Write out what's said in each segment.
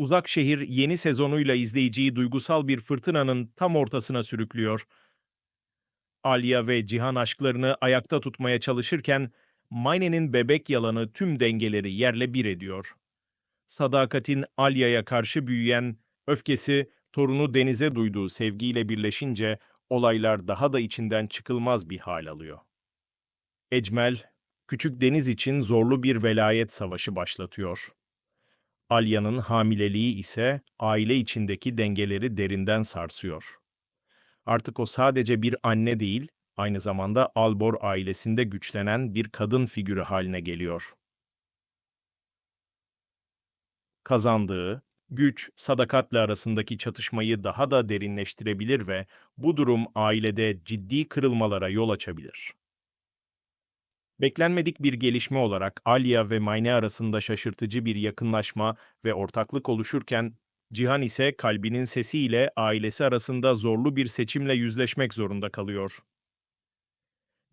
Uzak Şehir yeni sezonuyla izleyiciyi duygusal bir fırtınanın tam ortasına sürüklüyor. Alya ve Cihan aşklarını ayakta tutmaya çalışırken Mayne'nin bebek yalanı tüm dengeleri yerle bir ediyor. Sadakatin Alya'ya karşı büyüyen öfkesi torunu Deniz'e duyduğu sevgiyle birleşince olaylar daha da içinden çıkılmaz bir hal alıyor. Ecmel, küçük Deniz için zorlu bir velayet savaşı başlatıyor. Alya'nın hamileliği ise aile içindeki dengeleri derinden sarsıyor. Artık o sadece bir anne değil, aynı zamanda Albor ailesinde güçlenen bir kadın figürü haline geliyor. Kazandığı, güç, sadakatle arasındaki çatışmayı daha da derinleştirebilir ve bu durum ailede ciddi kırılmalara yol açabilir. Beklenmedik bir gelişme olarak Alya ve Mayne arasında şaşırtıcı bir yakınlaşma ve ortaklık oluşurken, Cihan ise kalbinin sesiyle ailesi arasında zorlu bir seçimle yüzleşmek zorunda kalıyor.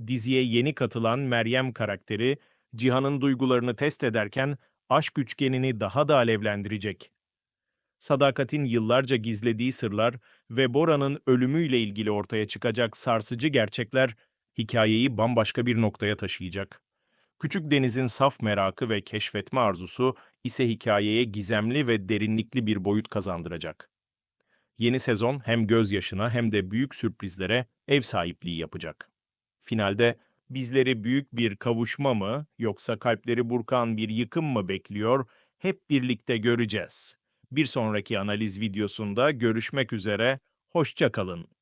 Diziye yeni katılan Meryem karakteri, Cihan'ın duygularını test ederken aşk üçgenini daha da alevlendirecek. Sadakat'in yıllarca gizlediği sırlar ve Bora'nın ölümüyle ilgili ortaya çıkacak sarsıcı gerçekler hikayeyi bambaşka bir noktaya taşıyacak. Küçük Deniz'in saf merakı ve keşfetme arzusu ise hikayeye gizemli ve derinlikli bir boyut kazandıracak. Yeni sezon hem gözyaşına hem de büyük sürprizlere ev sahipliği yapacak. Finalde bizleri büyük bir kavuşma mı yoksa kalpleri burkan bir yıkım mı bekliyor hep birlikte göreceğiz. Bir sonraki analiz videosunda görüşmek üzere, hoşça kalın.